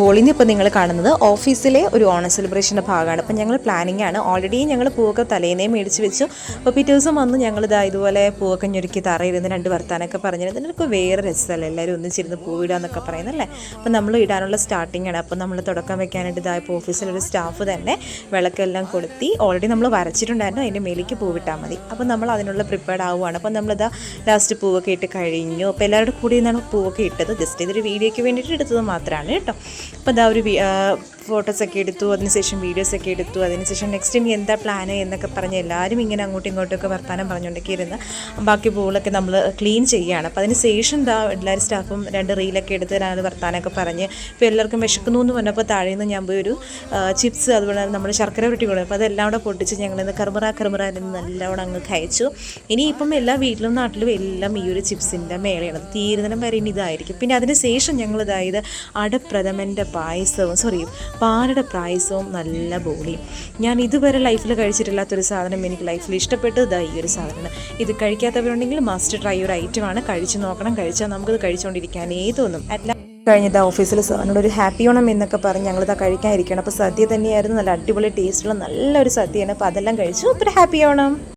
ഹോളിൽ നിന്ന് ഇപ്പോൾ നിങ്ങൾ കാണുന്നത് ഓഫീസിലെ ഒരു ഓണം സെലിബ്രേഷന്റെ ഭാഗമാണ്. അപ്പം ഞങ്ങൾ പ്ലാനിങ് ആണ്. ഓൾറെഡി ഞങ്ങൾ പൂവൊക്കെ തലേന്നേ മേടിച്ച് വെച്ചു. അപ്പോൾ പിറ്റേ ദിവസം വന്ന് ഞങ്ങളിതാ ഇതാ ഇതുപോലെ പൂവൊക്കെ ഞൊരുക്കി തറയിരുന്ന് രണ്ട് വർത്താനൊക്കെ പറഞ്ഞിരുന്നു. ഇതിനൊക്കെ വേറെ രസമല്ലേ? എല്ലാവരും ഒന്നിച്ചിരുന്ന് പൂവിടാന്നൊക്കെ പറയുന്നല്ലേ അപ്പം നമ്മൾ ഇടാനുള്ള സ്റ്റാർട്ടിംഗ് ആണ്. അപ്പം നമ്മൾ തുടക്കം വെക്കാനായിട്ട് ഇതായ ഇപ്പോൾ ഓഫീസിലൊരു സ്റ്റാഫ് തന്നെ വിളക്കെല്ലാം കൊളുത്തി ഓൾറെഡി നമ്മൾ വരച്ചിട്ടുണ്ടായിരുന്നു. അതിന്റെ മേലേക്ക് പൂവിട്ടാൽ മതി. അപ്പം നമ്മൾ അതിനുള്ള പ്രിപ്പയർഡ് ആവുകയാണ് അപ്പം നമ്മളിതാ ലാസ്റ്റ് പൂവൊക്കെ ഇട്ട് കഴിഞ്ഞു. അപ്പോൾ എല്ലാവരുടെ കൂടെ നിന്നാണ് പൂവൊക്കെ ഇട്ടത്. ജസ്റ്റ് ഇതൊരു വീഡിയോയ്ക്ക് വേണ്ടിയിട്ട് എടുത്തത് മാത്രമാണ് കേട്ടോ. അപ്പോൾ ഇതാ ഒരു ഫോട്ടോസൊക്കെ എടുത്തു അതിനുശേഷം വീഡിയോസൊക്കെ എടുത്തു അതിനുശേഷം നെക്സ്റ്റ് ഇനി എന്താ പ്ലാൻ എന്നൊക്കെ പറഞ്ഞ് എല്ലാവരും ഇങ്ങനെ അങ്ങോട്ടും ഇങ്ങോട്ടൊക്കെ വർത്താനം പറഞ്ഞുകൊണ്ടൊക്കെ ബാക്കി പൂളൊക്കെ നമ്മൾ ക്ലീൻ ചെയ്യുകയാണ്. അപ്പോൾ അതിന് ശേഷം എന്താ എല്ലാവരും സ്റ്റാഫും രണ്ട് റീലൊക്കെ എടുത്ത് രണ്ട് വർത്താനമൊക്കെ പറഞ്ഞ് ഇപ്പോൾ എല്ലാവർക്കും വിശക്കുന്നു എന്ന് പറഞ്ഞപ്പോൾ താഴെ നിന്ന് ഞാൻ പോയി ഒരു ചിപ്സ് അതുപോലെ നമ്മൾ ശർക്കര ഉരുട്ടി കൊടുക്കും അപ്പോൾ അതെല്ലാം കൂടെ പൊട്ടിച്ച് ഞങ്ങളിന്ന് കർമറ കർമറ എന്ന് നല്ലവണ്ണം അങ്ങ് കഴിച്ചു. ഇനിയിപ്പം എല്ലാ വീട്ടിലും നാട്ടിലും എല്ലാം ഈ ഒരു ചിപ്സിന്റെ മേളയാണ്. തീരുന്നതിനും വരെ ഇനി ഇതായിരിക്കും. പിന്നെ അതിന് ശേഷം ഞങ്ങൾ ഇതായത് അടപ്രഥമന്റെ പായസവും സോറി പാലയുടെ പ്രായസവും നല്ല ബോളിയും ഞാൻ ഇതുവരെ ലൈഫിൽ കഴിച്ചിട്ടില്ലാത്തൊരു സാധനം എനിക്ക് ലൈഫിൽ ഇഷ്ടപ്പെട്ടത് ഇതാ ഈ ഒരു സാധനമാണ്. ഇത് കഴിക്കാത്തവരുണ്ടെങ്കിൽ മസ്റ്റ് ട്രൈ ഒരു ഐറ്റമാണ് കഴിച്ചു നോക്കണം. കഴിച്ചാൽ നമുക്കിത് കഴിച്ചുകൊണ്ടിരിക്കാനേ തോന്നും അല്ല കഴിഞ്ഞത് ഓഫീസിൽ സാറിനോട് ഒരു ഹാപ്പി ഓണം എന്നൊക്കെ പറഞ്ഞ് ഞങ്ങളിതാ കഴിക്കാനിരിക്കണം അപ്പോൾ സദ്യ തന്നെയായിരുന്നു. നല്ല അടിപൊളി ടേസ്റ്റുള്ള നല്ലൊരു സദ്യയാണ്. അപ്പോൾ അതെല്ലാം കഴിച്ചു. അപ്പോൾ ഹാപ്പി ഓണം.